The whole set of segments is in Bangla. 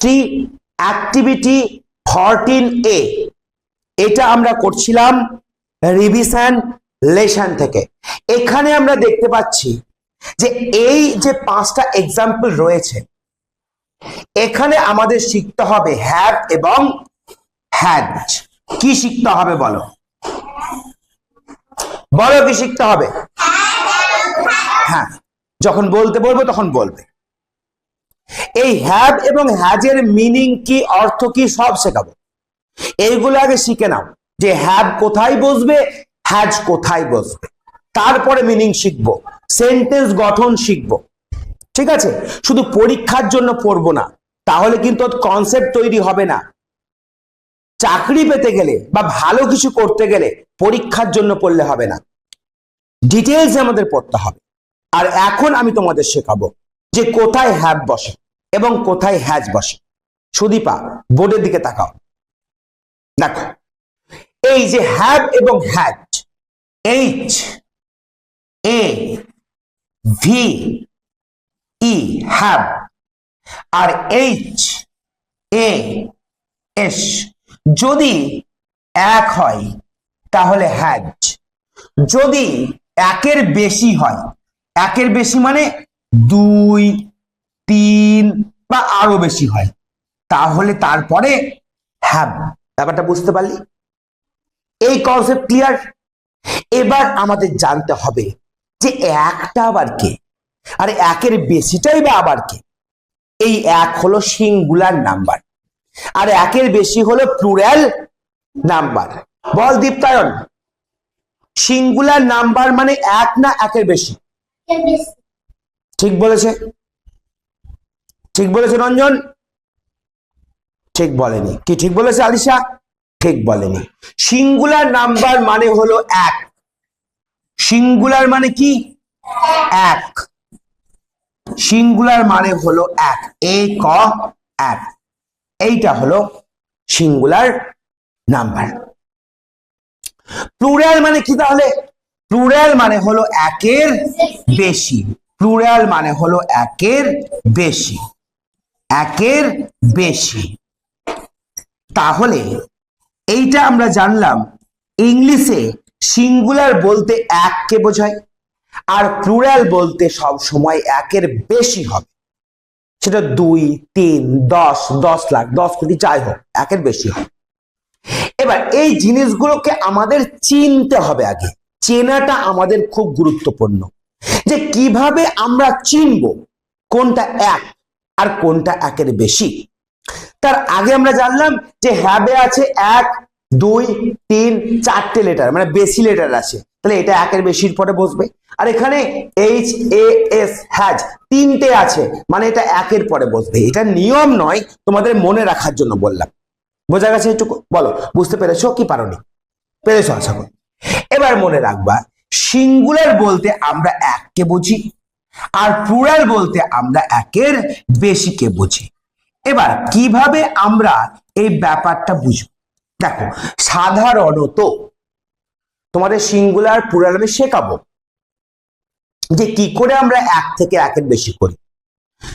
থ্রি অ্যাক্টিভিটি ফরটিন এ এটা আমরা করছিলাম রিভিশন লেশন থেকে। এখানে আমরা দেখতে পাচ্ছি যে এই যে পাঁচটা এক্সাম্পল রয়েছে, এখানে আমাদের শিখতে হবে হ্যাভ এবং হ্যাজ কি শিখতে হবে বলো? বলো কি শিখতে হবে? হ্যাঁ যখন বলতে বলব তখন বলবে। এই হ্যাভ এবং হ্যাজের মিনিং কি, অর্থ কি, সব শেখাবো। এইগুলো আগে শিখে নাও যে হ্যাভ কোথায় বসবে হ্যাজ কোথায় বসবে। তারপরে মিনিং শিখব সেন্টেন্স গঠন শিখব। ঠিক আছে? শুধু পরীক্ষার জন্য পড়ব না, তাহলে কিন্তু কনসেপ্ট তৈরি হবে না। চাকরি পেতে গেলে বা ভালো কিছু করতে গেলে পরীক্ষার জন্য পড়লে হবে না। ডিটেলস আমাদের পড়তে হবে। আর এখন আমি তোমাদের শেখাবো যে কোথায় হ্যাভ বসে। এবং কোথায় হ্যাজ বসে। সুদীপা, বোর্ডের দিকে তাকাও। দেখো, এই যে হ্যাভ এবং has H, A, V, E have R H, A, S. যদি এক হয়, তাহলে হ্যাজ যদি একের বেশি হয়, একের বেশি মানে দুই তিন বা আরও বেশি হয়। তাহলে তারপরে হ্যাভ ব্যাপারটা বুঝতে পারলি? এই কনসেপ্ট ক্লিয়ার এবার আমাদের জানতে হবে যে একটা আবার কে? আর একের বেশিটাই বা আবার কে? এই এক হলো সিঙ্গুলার নাম্বার আর একের বেশি হলো প্লুরাল নাম্বার বল দীপ্তায়ন। সিঙ্গুলার নাম্বার মানে এক না একের বেশি। ঠিক বলেছে? ঠিক বলেছে রঞ্জন? ঠিক বলেনি। কি ঠিক বলেছে আলিশা? ঠিক বলেনি। সিঙ্গুলার নাম্বার মানে হলো এক। সিঙ্গুলার মানে কি? এক। সিঙ্গুলার মানে হলো এক। এ, ক, এক। এইটা হলো সিঙ্গুলার নাম্বার। প্লুরাল মানে কি তাহলে? প্লুরাল মানে হলো একের বেশি। প্লুরাল মানে হলো একের বেশি। একের বেশি। তাহলে এইটা আমরা জানলাম, ইংলিশে সিঙ্গুলার বলতে এককে বোঝায়, আর প্লুরাল বলতে সব সময় একের বেশি হবে। সেটা দুই, তিন, দশ দশ লাখ, দশ কোটি যাই হোক, একের বেশি হবে। এবার এই জিনিসগুলোকে আমাদের চিনতে হবে আগে। চেনাটা আমাদের খুব গুরুত্বপূর্ণ। যে কীভাবে আমরা চিনব কোনটা এক? আর কোনটা একের বেশি? তার আগে আমরা জানলাম যে হ্যাবে আছে এক, দুই, তিন, চারটে লেটার মানে বেশি লেটার আছে। তাহলে এটা একের বেশির পরে বসবে। আর এখানে এইচ এ এস হ্যাজ তিনটে আছে মানে এটা একের পরে বসবে। এটা নিয়ম নয়, তোমাদের মনে রাখার জন্য বললাম। বোঝা গেছে একটু বলো, বুঝতে পেরেছ কি পারোনি? পেরেছ আশা করি। এবার মনে রাখবা সিঙ্গুলার বলতে আমরা এককে বুঝি আর প্লুরাল বলতে আমরা একের বেশিকে বুঝি। এবার কীভাবে আমরা এই ব্যাপারটা বুঝব? দেখো, সাধারণত তোমাদের সিঙ্গুলার প্লুরাল আমি শেখাবো। যে কি করে আমরা এক থেকে একের বেশি করি?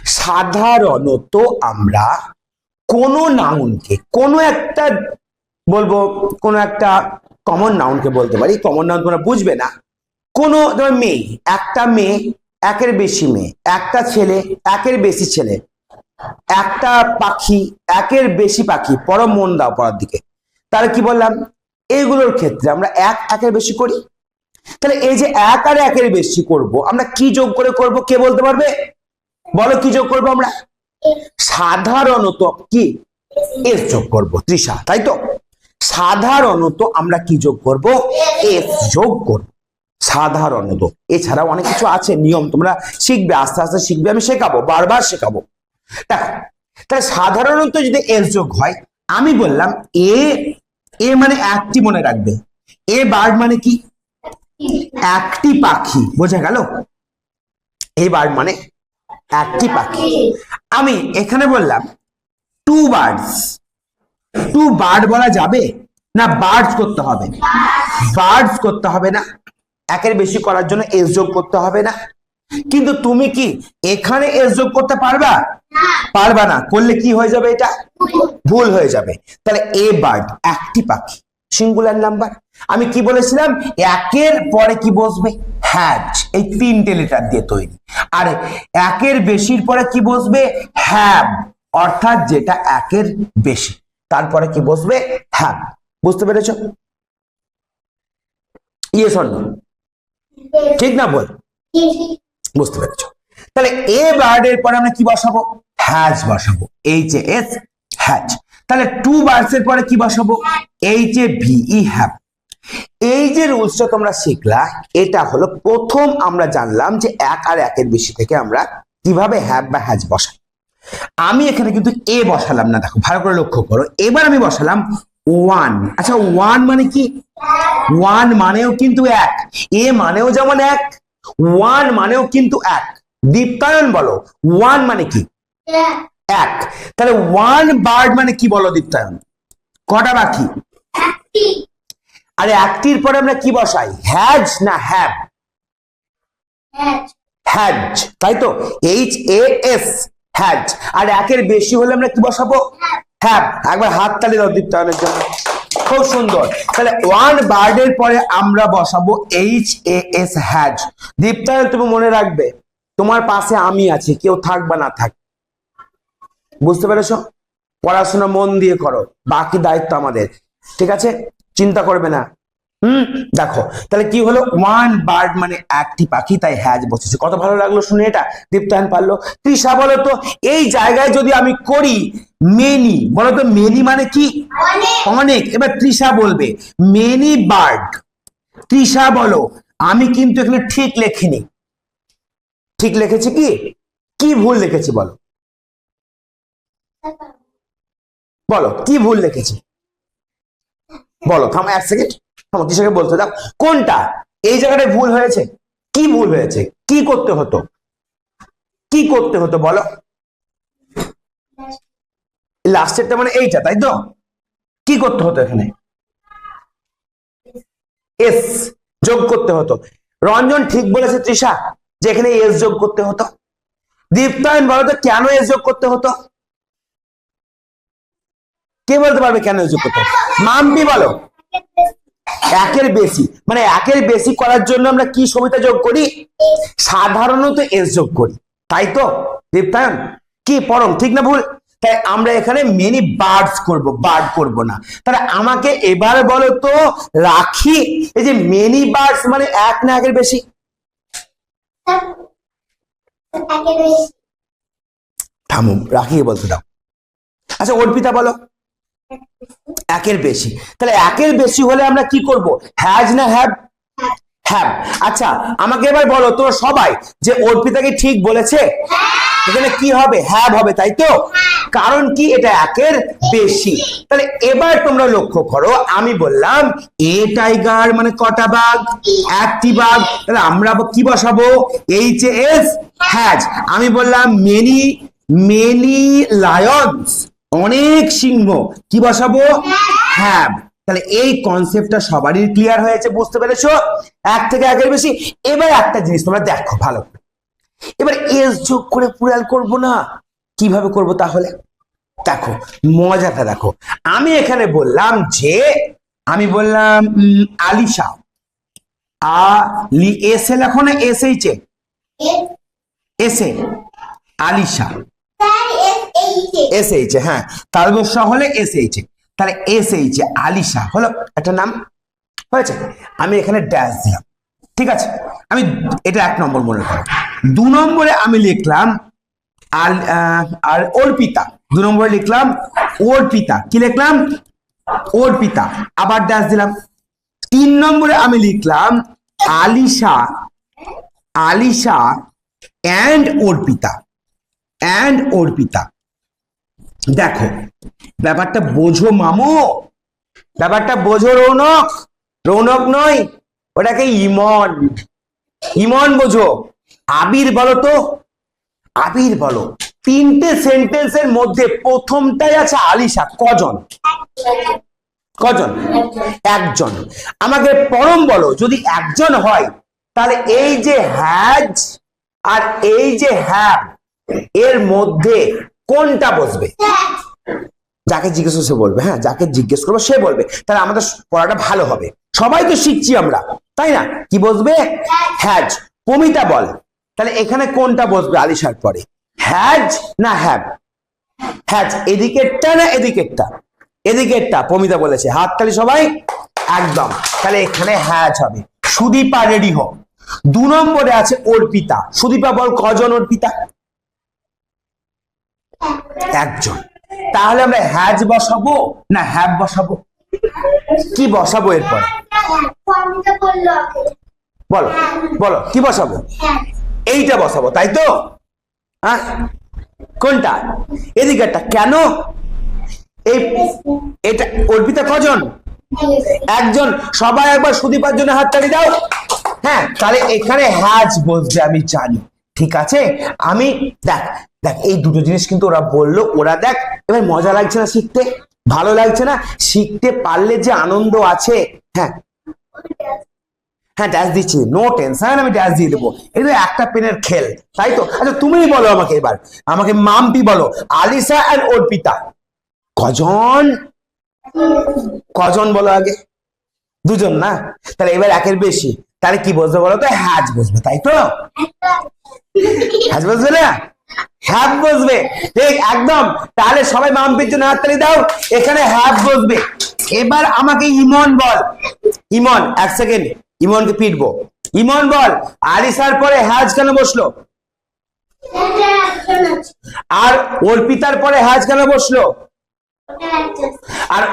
সাধারণত আমরা কোনো নাউনকে কোনো একটা বলব, কোনো একটা কমন নাউনকে বলতে পারি। কমন নাউন তোমরা বুঝবে না। কোনো, ধর মেয়ে, একটা মেয়ে একের বেশি মেয়ে, একটা ছেলে, একের বেশি ছেলে। একটা পাখি, একের বেশি পাখি, পরম মন দাও পড়ার দিকে। তাহলে কি বললাম? এইগুলোর ক্ষেত্রে আমরা এক একের বেশি করি? তাহলে এই যে এক আর একের বেশি করব, আমরা কি যোগ করে করব কে বলতে পারবে? বলো কি যোগ করব আমরা? সাধারণত কি? এস যোগ করব, তৃষা, তাই তো? সাধারণত আমরা কি যোগ করব? এস যোগ করব। সাধারণত। এছাড়াও অনেক কিছু আছে, নিয়ম। তোমরা শিখবে, আস্তে আস্তে শিখবে, আমি শেখাবো, বারবার শেখাবো। দেখো, তাহলে সাধারণত যদি এস যোগ হয়, আমি বললাম এ এ মানে একটি মনে রাখবে। এ বার্ড মানে কি? একটি পাখি। বোঝা গেল? এই বার্ড মানে একটি পাখি। আমি এখানে বললাম টু বার্ডস টু বার্ড বলা যাবে না বার্ডস করতে হবে? বার্ডস করতে হবে না। একের বেশি করার জন্য এস যোগ করতে হবে না। কিন্তু তুমি কি এখানে এস যোগ করতে পারবা? পারবা না। করলে কি হয়ে যাবে এটা? ভুল। হয়ে যাবে। তাহলে এ বার্ড একটি পাখি সিঙ্গুলার নাম্বার আমি কি বলেছিলাম? একের পরে কি বসবে? হ্যাজ এই তিনটে লেটার দিয়ে তৈরি। আর একের বেশির পরে কি বসবে? হ্যাভ অর্থাৎ যেটা একের বেশি। তারপরে কি বসবে? হ্যাভ বুঝতে পেরেছ? ইয়ে শোন ঠিক না বল? বুঝতে পেরেছ। তাহলে এ বার্ডের পরে আমরা কি বসাবো? হ্যাজ বসাবো। এইচ এস হ্যাজ তাহলে টু বার্ডস এর পরে কি বসাবো? এইচ এ ভিই হ্যাভ এই যে রুলসটা তোমরা শিখলা, এটা হলো প্রথম আমরা জানলাম যে এক আর একের বেশি থেকে আমরা কীভাবে হ্যাভ বা হ্যাজ বসাই। আমি এখানে কিন্তু এ বসালাম না, দেখো, ভালো করে লক্ষ্য করো। এবার আমি বসালাম ওয়ান আচ্ছা ওয়ান মানে কি? ওয়ান মানেও কিন্তু এক। এ মানেও যেমন এক ওয়ান মানেও কিন্তু এক। দীপ্তায়ন বলো। ওয়ান মানে কি? এক। তাহলে ওয়ান বার্ড মানে কি বলো দীপ্তায়ন? কটা বাকি আরে একটির পরে আমরা কি বসাই? হ্যাজ না হ্যাভ হ্যাজ তাই তো? এইচ এ এস হ্যাজ আর একের বেশি হলে আমরা কি বসাবো? হ্যাভ একবার হাত তালি দাও দীপ্তায়নের জন্য। খুব সুন্দর। তাহলে ওয়ান বার্ডের পরে আমরা বসাবো H A S has Diptayan তুমি মনে রাখবে, তোমার পাশে আমি আছি, কেউ থাক বা না, থাক। বুঝতে পেরেছ? পড়াশোনা মন দিয়ে করো, বাকি দায়িত্ব আমাদের। ঠিক আছে? চিন্তা করবে না। হুম দেখো তাহলে কি হলো? ওয়ান বার্ড মানে একটি পাখি তাই হ্যাজ বসেছে। কত ভালো লাগল শুনে এটা দীপ্তায়ন পারল। তৃষা বলো তো এই জায়গায় যদি আমি করি মেনি বলো তো মেনি মানে কি? অনেক। এবার তৃষা বলবে মেনি বার্ড তৃষা বলো আমি কিন্তু এখানে ঠিক লেখিনি। ঠিক লিখেছি কি? কি ভুল লিখেছি বলো? বলো কি ভুল লিখেছি? বলো থামো এক সেকেন্ড থামো বলতে দাও কোনটা? এই জায়গাটায় ভুল হয়েছে। কি ভুল হয়েছে? কি করতে হতো? কি করতে হতো বলো? লাস্টেরটা মানে এইটা, তাই তো? কি করতে হতো এখানে? এস যোগ করতে হতো। রঞ্জন ঠিক বলেছে, তৃষা, যে এখানে এস যোগ করতে হতো। দীপ্তায়ন বলো কেন এস যোগ করতে হতো? কে বলতে পারবে কেন এস যোগ করতে হতো? মাম্পি বলো। একের বেশি। মানে একের বেশি করার জন্য আমরা কি সমিতা যোগ করি? সাধারণত এস যোগ করি। তাই তো দীপ্তায়ন? কি পরম ঠিক না ভুল? তাই আমরা এখানে মেনি বার্ডস করব বার্ড করব না। তাহলে আমাকে এবার বলো তো রাখি? এই যে মেনি বার্ডস মানে এক না একের বেশি। থামো রাখি বলতে দাও। আচ্ছা অর্পিতা বলো। একের বেশি। তাহলে একের বেশি হলে আমরা কি করব? হ্যাজ না হ্যাভ হ্যাভ আচ্ছা আমাকে এবার বলো তোমরা সবাই যে অর্পিতাকে ঠিক বলেছে? এখানে কি হবে? হ্যাভ হবে তাই তো? কারণ কি? এটা একের বেশি। তাহলে এবার তোমরা লক্ষ্য করো আমি বললাম এ টাইগার মানে কটা বাঘ? একটি বাঘ। তাহলে আমরা কি বসাবো? এইচ এস হ্যাজ আমি বললাম মেনি মেনি লায়ন্স অনেক সিংহ। কি বসাবো? হ্যাভ তাহলে এই কনসেপ্টটা সবারই ক্লিয়ার হয়েছে বুঝতে পেরেছ? এক থেকে একের বেশি। এবার একটা জিনিস তোমরা দেখো ভালো এবার এস যোগ করে পুরাল করব না? কীভাবে করব তাহলে? দেখো মজাটা দেখো। আমি এখানে বললাম যে আমি বললাম আলিশা। আ লি এসে লেখো না এস এইচে এসে আলিশা। এস হ্যাঁ। তারপর হলে এস তাহলে এস এইচে আলিশা, হলো একটা নাম, হয়েছে? আমি এখানে ড্যাশ দিলাম, ঠিক আছে? আমি এটা এক নম্বর মনে করো। দু নম্বরে আমি লিখলাম আর আর অর্পিতা। দু নম্বরে লিখলাম অর্পিতা। কি লিখলাম? অর্পিতা। আবার ড্যাশ দিলাম। তিন নম্বরে আমি লিখলাম আলিশা আলিশা অ্যান্ড অর্পিতা। অ্যান্ড অর্পিতা। দেখো, ব্যাপারটা বোঝো মামু। ব্যাপারটা বোঝো রৌনক। রৌনক নয়, ওটাকে ইমন। ইমন বোঝো। আবির বলো তো। আবির বলো। তিনটে সেন্টেন্সের মধ্যে প্রথমটাই আছে আলিশা, কজন? কজন? একজন। আমাকে পরম বলো, যদি একজন হয়, তাহলে এই যে হ্যাজ আর এই যে হ্যাভ এর মধ্যে কোনটা বসবে? যাকে জিজ্ঞেস সে বলবে হ্যাঁ যাকে জিজ্ঞেস করব সে বলবে। তাহলে আমাদের পড়াটা ভালো হবে। সবাই তো শিখছি আমরা, তাই না? কি বসবে? হ্যাজ। পমিতা বল। তাহলে এখানে কোনটা বসবে আলিশার পরে? হ্যাজ না হ্যাভ হ্যাজ, এদিকেরটা না এদিকেরটা? এদিকেরটা, পমিতা বলেছে। হাততালি সবাই? একদম। তাহলে এখানে হ্যাজ হবে। সুদীপা রেডি হোক দু নম্বরে আছে অর্পিতা। সুদীপা বল কজন অর্পিতা? একজন। তাহলে আমরা হ্যাজ বসাবো না হ্যাভ বসাবো? কি বসাবো এরপরে? বলো বলো, কি বসাবো? এইটা বসাবো, তাই তো? হ্যাঁ? কোনটা? এদিকেরটা, কেন? এই, এটা অর্পিতা কজন? একজন। সবাই একবার সুদীপার জন্য হাত হাততালি দাও। হ্যাঁ তাহলে এখানে হ্যাজ বসবে আমি জানি। ঠিক আছে? আমি, দেখ দেখ এই দুটো জিনিস কিন্তু ওরা বলল ওরা দেখ এবার মজা লাগছে না শিখতে? ভালো লাগছে না? শিখতে পারলে যে আনন্দ আছে হ্যাঁ। হ্যাঁ ড্যাশ দিচ্ছি নো টেনশন আমি ড্যাশ দিয়ে দেবো। এটা একটা পেনের খেল তাই তো? আচ্ছা তুমিই বলো আমাকে এবার। আমাকে মাম্পি বলো আলিসা অ্যান্ড অর্পিতা। কজন? কজন বলো আগে? দুজন না? তাহলে এবার একের বেশি। তাহলে কি বসবে বলো তো? হ্যাজ বসবে তাই তো? হ্যাজ বসবে না? হ্যাভ বসবে। ঠিক, একদম। তাহলে সবাই মাম্পির জন্য হাততালি দাও। এখানে হ্যাভ বসবে। এবার আমাকে ইমন বল। ইমন, এক সেকেন্ড। ইমনকে পিটবো। ইমন বল আলিসার পরে হ্যাজ কেন বসল? আর অর্পিতার পরে হ্যাজ কেন বসল? আর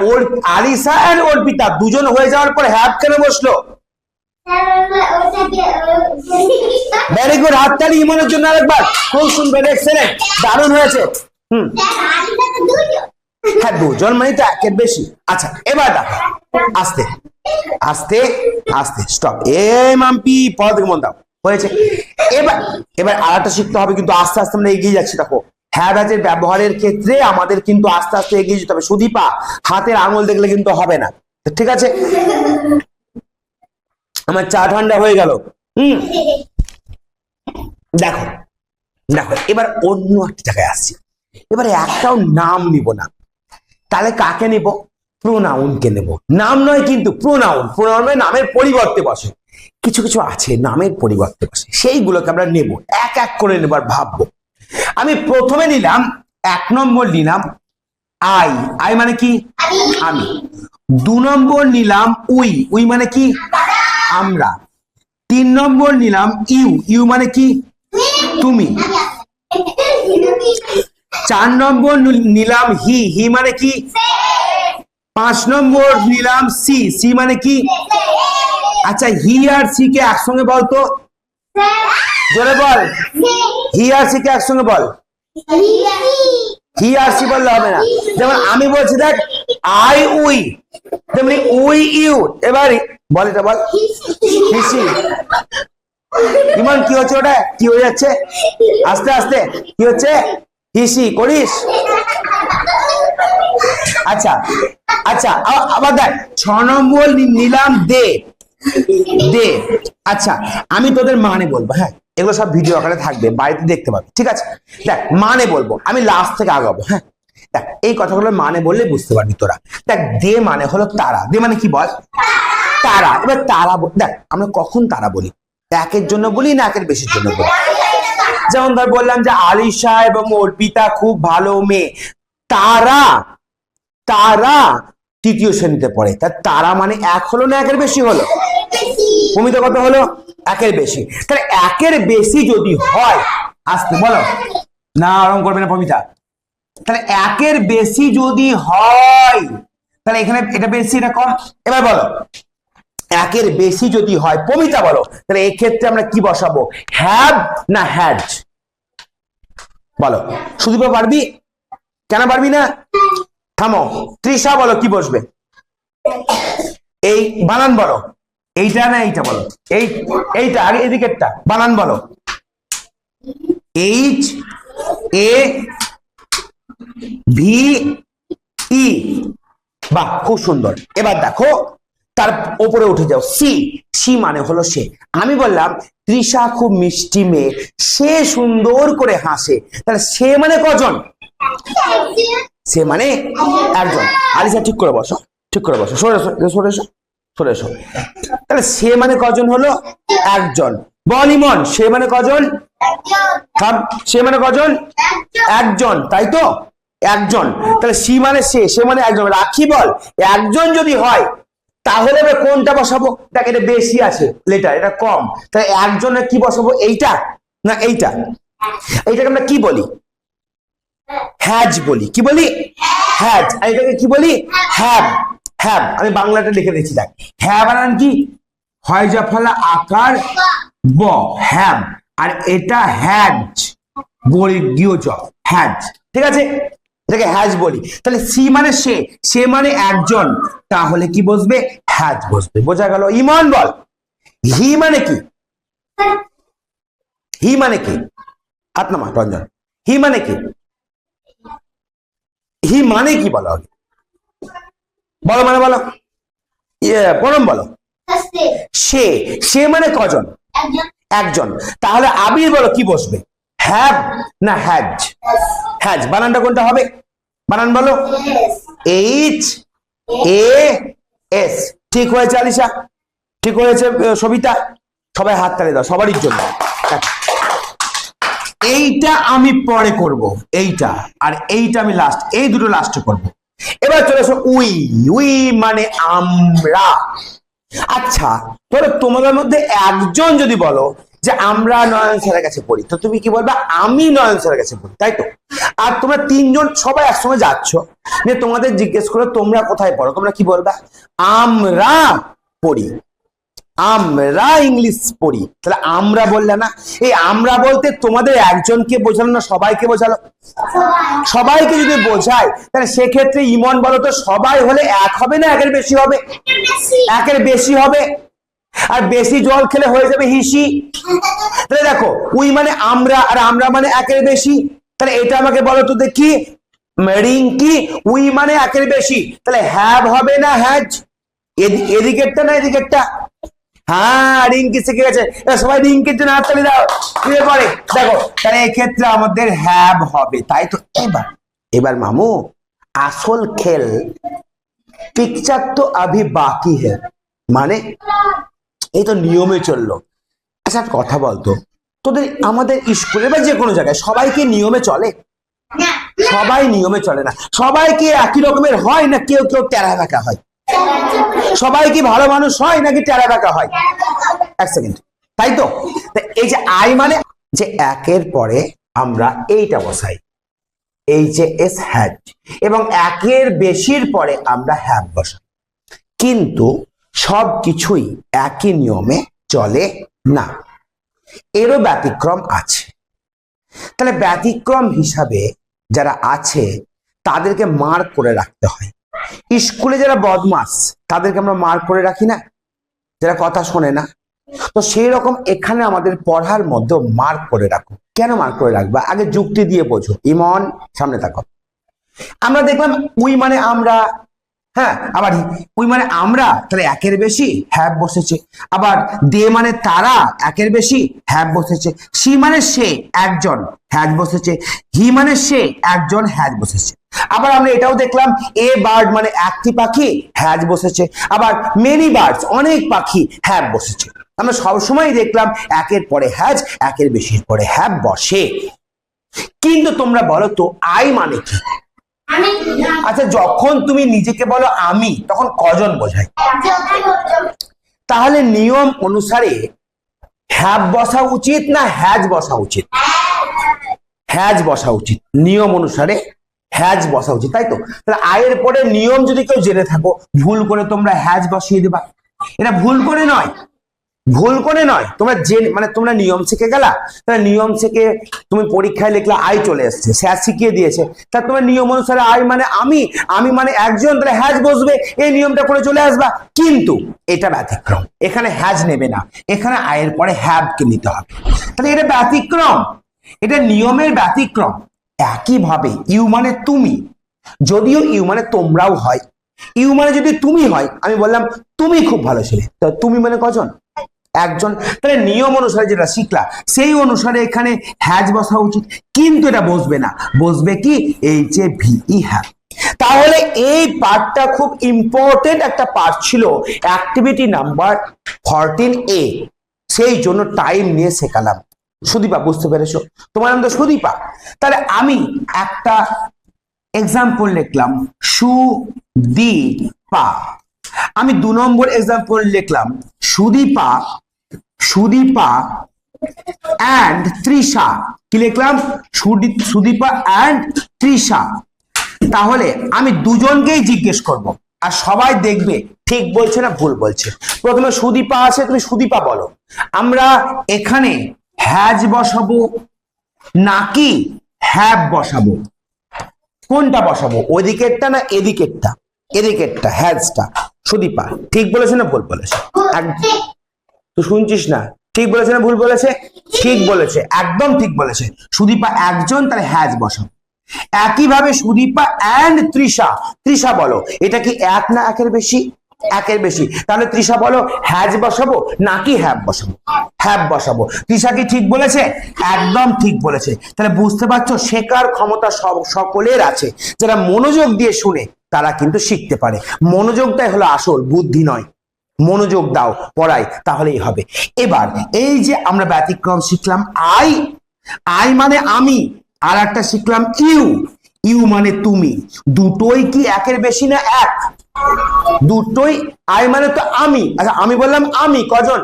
আলিসা এন্ড অর্পিতা দুজন হয়ে যাওয়ার পরে হ্যাভ কেন বসল? ভেরি গুড হাততালি ইমনের জন্য আরেকবার। খুব সুন্দর এক্সেলেন্ট দারুণ হয়েছে। হুম। হ্যাঁ দুজন মানে তো একের বেশি। আচ্ছা এবার দেখো আস্তে। আস্তে আস্তে। স্টপ এ মাম্পি থেকে মন দাও। হয়েছে। এবার এবার আর একটা শিখতে হবে, কিন্তু আস্তে আস্তে আমরা এগিয়ে যাচ্ছি। দেখো হ্যাঁ ব্যাচের ব্যবহারের ক্ষেত্রে আমাদের কিন্তু আস্তে আস্তে এগিয়ে যেতে হবে। সুদীপা, হাতের আঙুল দেখলে কিন্তু হবে না। ঠিক আছে? আমার চা ঠান্ডা হয়ে গেল। হুম? দেখো দেখো এবার অন্য একটা জায়গায় আসছি। এবারে একটাও নাম নিব না। তাহলে কাকে নেব? প্রোনাউনকে নেব। নাম নয় কিন্তু প্রোনাউন। প্রোনাউন মানে নামের পরিবর্তে বসে। কিছু কিছু আছে নামের পরিবর্তে বসে। সেইগুলোকে আমরা নেব। এক এক করে নেবার ভাববো। আমি প্রথমে নিলাম এক নম্বর নিলাম আই। আই মানে কি? আমি। দু নম্বর নিলাম উই। উই মানে কি? আমরা। তিন নম্বর নিলাম ইউ। ইউ মানে কি? তুমি। চার নম্বর নিলাম হি। হি মানে কি? পাঁচ নম্বর নিলাম সি। সি মানে কি? আচ্ছা হি আর সি কে একসঙ্গে বল তো। জোরে বল। হি আর সি কে একসঙ্গে বল। হি আর সি বললে হবে না। যেমন আমি বলছি, দেখ আই উই তেমনি উই ইউ এবার বল এটা বল। হিসি। ইমান, কি হচ্ছে ওটা? কি হয়ে যাচ্ছে? আস্তে আস্তে। কি হচ্ছে? হিসি। করিস? আচ্ছা আচ্ছা আবার দেখ, ছ নম্বর নিলাম দে। দে আচ্ছা আমি তোদের মানে বলব হ্যাঁ এগুলো সব ভিডিও আকারে থাকবে, বাড়িতে দেখতে পাবি, ঠিক আছে? দেখ মানে বলব, আমি লাস্ট থেকে আগাবো হ্যাঁ? দেখ, এই কথাগুলো মানে বললে বুঝতে পারবি তোরা। দেখ, দে মানে হলো তারা। দে মানে কি বল? তারা। এবার তারা দেখ, আমরা কখন তারা বলি? একের জন্য বলি না একের বেশির জন্য বলি? যেমন ধর বললাম যে আলিশা এবং অর্পিতা খুব ভালো মেয়ে। তারা তারা তৃতীয় শ্রেণীতে পড়ে। তা তারা মানে এক হলো না একের বেশি হলো? ভূমিতে কত হলো? একের বেশি। তাহলে একের বেশি যদি হয়, আসতে বলো। না আরম করবে না ভূমিতা তাহলে একের বেশি যদি হয়, তাহলে এখানে এটা বেশি, এটা কম। এবার বলো। একের বেশি যদি হয় পমিতা বলো। তাহলে এই ক্ষেত্রে আমরা কি বসাবো? হ্যাভ না হ্যাড? বলো। সুদীপা, পারবি? কেন পারবি না? থামো। তৃষা, বলো, কি বসবে? এই বানান বলো। এইটা না এইটা বলো। এই, এইটা, আগে এদিকেরটা। বানান বলো। এইচ এ ভি ই বাহ, খুব সুন্দর। এবার দেখো, তার ওপরে উঠে যাও। সি সি মানে হলো সে। আমি বললাম, তৃষা খুব মিষ্টি মেয়ে, সে সুন্দর করে হাসে। তাহলে সে মানে কজন? সে মানে একজন। আলিসা ঠিক করে বসো, ঠিক করে বসো। সরে এসো, সরে সরে এসো। তাহলে সে মানে কজন হলো? একজন। বল ইমন সে মানে কজন? সে মানে কজন? একজন, তাই তো? একজন। তাহলে সি মানে সে সে মানে একজন। রাখি বল, একজন যদি হয়, তাহলে আমরা কোনটা বসাবো? দেখ, এটা বেশি আছে, লেটার, এটা কম। তাহলে একজনে কি বসাবো, এইটা না এইটা? এইটাকে আমরা কি বলি? হ্যাজ বলি। কি বলি? হ্যাজ। আর এটাকে কি বলি? হ্যাব। হ্যাব আমি বাংলাটা লিখে দিচ্ছি, দেখ। হ্যাব আর কি? হয় যা ফলা আকার ব, হ্যাব। আর এটা হ্যাজ বর্গীয় জ হ্যাজ। ঠিক আছে? এটাকে হ্যাজ বলি। তাহলে সি মানে সে সে মানে একজন। তাহলে কি বসবে? হ্যাজ বসবে। বোঝা গেল? ইমান বল। হি মানে কি? হি মানে কি? হাত নামা, রঞ্জন। হি মানে কি? হি মানে কি বলো আগে? বলো মানে বলো। ইয়ে পরম বলো। সে সে মানে কজন? একজন। তাহলে আবির বলো কি বসবে? হ্যাভ না হ্যাজ? হ্যাজ। বানানটা কোনটা হবে? বানান বলো। H A S. ঠিক হয়েছে আলিশা? ঠিক হয়েছে সবিতা? সবাই হাত তালি দাও সবারই জন্য। এইটা আমি পরে করব এইটা। আর এইটা আমি লাস্ট এই দুটো লাস্টে করব। এবার চলে আসো উই উই মানে আমরা। আচ্ছা ধরো তোমাদের মধ্যে একজন যদি বলো যে আমরা নয়ন স্যারের কাছে পড়ি, তো তুমি কি বলবে? আমি নয়ন স্যারের কাছে পড়ি, তাই তো? আর তোমরা তিনজন সবাই একসঙ্গে যাচ্ছ যে তোমাদের জিজ্ঞেস করে তোমরা কোথায় পড়ো, তোমরা কি বলবে? আমরা পড়ি। আমরা ইংলিশ পড়ি। তাহলে আমরা বললে না, এই আমরা বলতে তোমাদের একজনকে বোঝালো না সবাইকে বোঝালো? সবাইকে যদি বোঝায়, তাহলে সেক্ষেত্রে ইমন বলো তো সবাই হলে এক হবে না, একের বেশি হবে? একের বেশি হবে? আর বেশি জল খেলে হয়ে যাবে হিসি। তাহলে দেখো, উই মানে আমরা, আর আমরা মানে একের বেশি। তাহলে এটা আমাকে বলো তো দেখি। রিঙ্কি উই মানে একের বেশি। তাহলে হ্যাভ হবে না হ্যাজ? এদি- এদিকেরটা না এদিকেরটা? হ্যাঁ রিঙ্কি শিখে গেছে। এবার সবাই রিঙ্কির জন্য হাততালি দাও। দেখো তাহলে এক্ষেত্রে আমাদের হবে তাই তো? এবার এবার মামু আসল খেল পিকচার তো আভি বাকি হে। মানে এই তো নিয়মে চলল। আচ্ছা কথা বলতো তোদের আমাদের স্কুলে বা যে কোনো জায়গায় সবাইকে নিয়মে চলে? সবাই নিয়মে চলে না। সবাই কি একই রকমের হয় না কেউ কেউ টেরা হয়? সবাই কি ভালো মানুষ হয় নাকি টেরা বেঁকা হয়? এক সেকেন্ড। তাই তো? এই যে আই মানে যে একের পরে আমরা এইটা বসাই। এই যে এস হ্যাজ এবং একের বেশির পরে আমরা হ্যাভ বসাই। কিন্তু সব কিছুই একই নিয়মে চলে না। এরও ব্যতিক্রম আছে। তাহলে ব্যতিক্রম হিসাবে যারা আছে, তাদেরকে মার্ক করে রাখতে হয়। স্কুলে যারা বদমাস, তাদেরকে আমরা মার্ক করে রাখি না? যারা কথা শোনে না? তো সেই রকম এখানে আমাদের পড়ার মধ্যে মার্ক করে রাখো। কেন মার্ক করে রাখবা? আগে যুক্তি দিয়ে বোঝো। ইমন, সামনে থাকো আমরা দেখলাম, উই মানে আমরা। হ্যাঁ আবার উই মানে আমরা, তাহলে একের বেশি হ্যাভ বসেছে। আবার দে মানে তারা, একের বেশি হ্যাভ বসেছে। সি মানে সে, একজন হ্যাজ বসেছে। হি মানে সে, একজন হ্যাজ বসেছে। আবার আমরা এটাও দেখলাম এ বার্ড মানে একটি পাখি হ্যাজ বসেছে। আবার মেনি বার্ডস অনেক পাখি হ্যাভ বসেছে। আমরা সবসময় দেখলাম একের পরে হ্যাজ একের বেশির পরে হ্যাভ বসে। কিন্তু তোমরা বলো তো আই মানে কি? আচ্ছা যখন তুমি নিজেকে বলো আমি তখন কজন বোঝায়? তাহলে নিয়ম অনুসারে হ্যাভ বসা উচিত না হ্যাজ বসা উচিত? হ্যাজ বসা উচিত। নিয়ম অনুসারে হ্যাজ বসা উচিত, তাই তো? তাহলে আয়ের পরে নিয়ম যদি কেউ জেনে থাকো, ভুল করে তোমরা হ্যাজ বসিয়ে দেবা। এটা ভুল করে নয়। ভুল করে নয়। তোমরা যে মানে তোমরা নিয়ম শিখে গেলা, তাহলে নিয়ম শিখে তুমি পরীক্ষায় লিখলে আই চলে এসছে স্যার শিখিয়ে দিয়েছে। তা তোমার নিয়ম অনুসারে আই মানে আমি আমি মানে একজন, তাহলে হ্যাজ বসবে, এই নিয়মটা করে চলে আসবা। কিন্তু এটা ব্যতিক্রম। এখানে হ্যাজ নেবে না। এখানে আয়ের পরে হ্যাবকে নিতে হবে। তাহলে এটা ব্যতিক্রম। এটা নিয়মের ব্যতিক্রম। একইভাবে ইউ মানে তুমি, যদিও ইউ মানে তোমরাও হয় ইউ মানে যদি তুমি হয়, আমি বললাম তুমি খুব ভালো ছেলে তুমি মানে কজন? একজন। তাহলে নিয়ম অনুসারে যেটা শিখলা, সেই অনুসারে এখানে হ্যাজ বসা উচিত, কিন্তু এটা বসবে না। বসবে কি? এই যে ভিই হ্যাভ তাহলে এই পার্টটা খুব ইম্পর্টেন্ট একটা পার্ট ছিল অ্যাক্টিভিটি নাম্বার ফরটিন এ সেই জন্য টাইম নিয়ে শেখালাম। সুদীপা, বুঝতে পেরেছ? তোমার নাম তো সুদীপা। তাহলে আমি একটা এক্সাম্পল লিখলাম, সুদীপা। আমি দু নম্বর এক্সাম্পল লিখলাম, সুদীপা সুদীপা অ্যান্ড তৃষা। কি লিখলাম? সুদী- সুদীপা অ্যান্ড তৃষা। তাহলে আমি দুজনকেই জিজ্ঞেস করব, আর সবাই দেখবে, ঠিক বলছে না ভুল বলছে। প্রথমে সুদীপা আছে, তুমি সুদীপা বলো। আমরা এখানে হ্যাজ বসাবো নাকি হ্যাভ বসাবো? কোনটা বসাবো? ওদিকেরটা না এদিকেরটা? এদিকেরটা, হ্যাজটা। সুদীপা, ঠিক বলেছে না ভুল বলেছে? তুই শুনছিস না? ঠিক বলেছে না ভুল বলেছে? ঠিক বলেছে, একদম ঠিক বলেছে। সুদীপা একজন, তাহলে হ্যাজ বসাবো। একইভাবে সুদীপা অ্যান্ড তৃষা। তৃষা বলো, এটা কি এক না একের বেশি? একের বেশি। তাহলে তৃষা বলো, হ্যাজ বসাবো নাকি হ্যাভ বসাবো? হ্যাভ বসাবো। তৃষা কি ঠিক বলেছে? একদম ঠিক বলেছে। তাহলে বুঝতে পারছ, শেখার ক্ষমতা সব সকলের আছে। যারা মনোযোগ দিয়ে শুনে, তারা কিন্তু শিখতে পারে। মনোযোগটাই হলো আসল, বুদ্ধি নয়। মনোযোগ দাও, পড়াই, তাহলেই হবে। এবার, এই যে আমরা ব্যতিক্রম শিখলাম, আই। আই মানে আমি আর একটা শিখলাম ইউ। ইউ মানে তুমি। দুটোই কি একের বেশি না এক? দুটোই আই মানে তো আমি। আচ্ছা আমি বললাম আমি, কজন?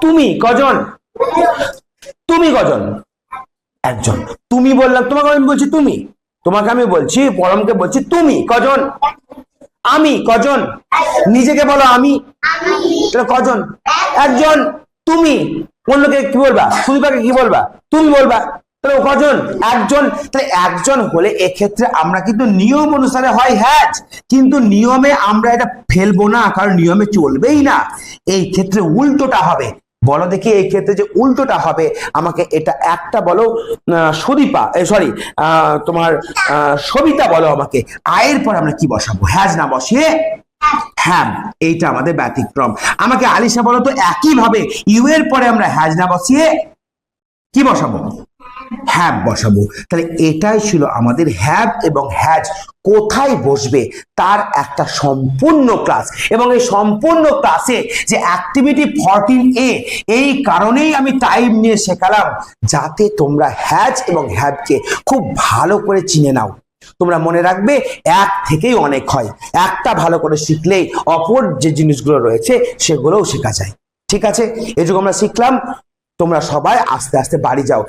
তুমি কজন? তুমি কজন? একজন। তুমি বললাম, তোমাকে আমি বলছি তুমি। তোমাকে আমি বলছি, পরমকে বলছি তুমি, কজন? আমি, কজন? নিজেকে বলো আমি। কজন? একজন। তুমি। অন্যকে কি বলবা? সুদীপাকে কি বলবা? তুমি বলবা। তাহলে কজন একজন, তাহলে একজন হলে এক্ষেত্রে আমরা কিন্তু নিয়ম অনুসারে হয় হ্যাজ কিন্তু নিয়মে আমরা এটা ফেলব না, কারণ নিয়মে চলবেই না। এই ক্ষেত্রে উল্টোটা হবে। বলো দেখি এই ক্ষেত্রে যে উল্টোটা হবে, আমাকে এটা একটা বলো সুদীপা সরি তোমার সবিতা বলো আমাকে। আয়ের পর আমরা কি বসাবো? হ্যাজ না বসিয়ে? হ্যাঁ এইটা আমাদের ব্যতিক্রম। আমাকে আলিশা বলো তো, একইভাবে ইউ এর পরে আমরা হ্যাজ না বসিয়ে কি বসাবো? হ্যাভ বসাবো। তাহলে এটাই ছিল আমাদের হ্যাভ এবং হ্যাজ কোথায় বসবে তার একটা সম্পূর্ণ ক্লাস এবং এই সম্পূর্ণ ক্লাসে যে অ্যাক্টিভিটি ফরটিন এ এই কারণেই আমি টাইম নিয়ে শেখালাম যাতে তোমরা হ্যাজ এবং হ্যাভকে খুব ভালো করে চিনে নাও। তোমরা মনে রাখবে এক থেকেই অনেক হয়। একটা ভালো করে শিখলেই অপর যে জিনিসগুলো রয়েছে সেগুলোও শেখা যায়। ঠিক আছে? এটুকু আমরা শিখলাম। তোমরা সবাই আস্তে আস্তে বাড়ি যাও।